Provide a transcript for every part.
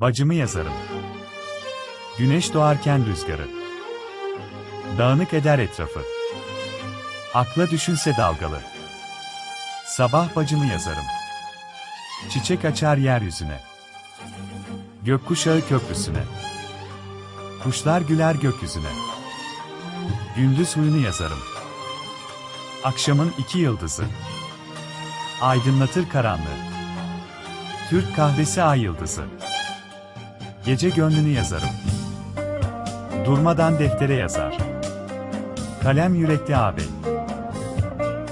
Bacımı yazarım. Güneş doğarken rüzgarı. Dağınık eder etrafı. Akla düşünse dalgalı. Sabah bacımı yazarım. Çiçek açar yeryüzüne. Gökkuşağı köprüsüne. Kuşlar güler gökyüzüne. Gündüz huyunu yazarım. Akşamın iki yıldızı. Aydınlatır karanlığı. Türk kahvesi ay yıldızı. Gece gönlünü yazarım. Durmadan deftere yazar. Kalem yürekli ağabey.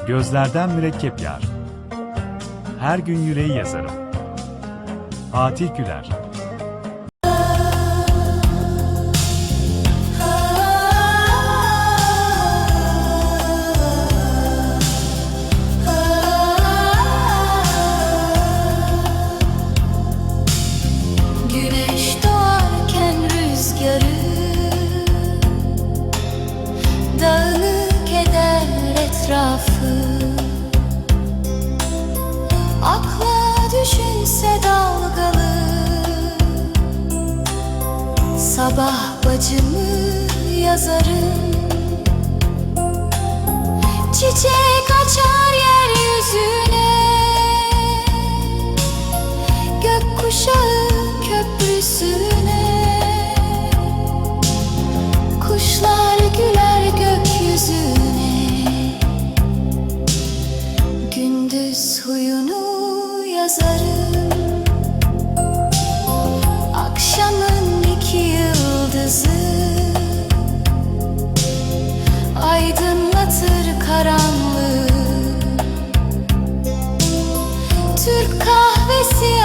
Gözlerden mürekkep yar. Her gün yüreği yazarım. Fatih Güler. Etrafı. Akla düşünse dalgalı. Sabah bacımı yazarım. Çiçek açar yeryüzüne. Gökkuşağı köprüsüne. Kuşlar güler gökyüzüne yazarım Akşamın iki yıldızı. Aydınlatır karanlığı. Türk kahvesi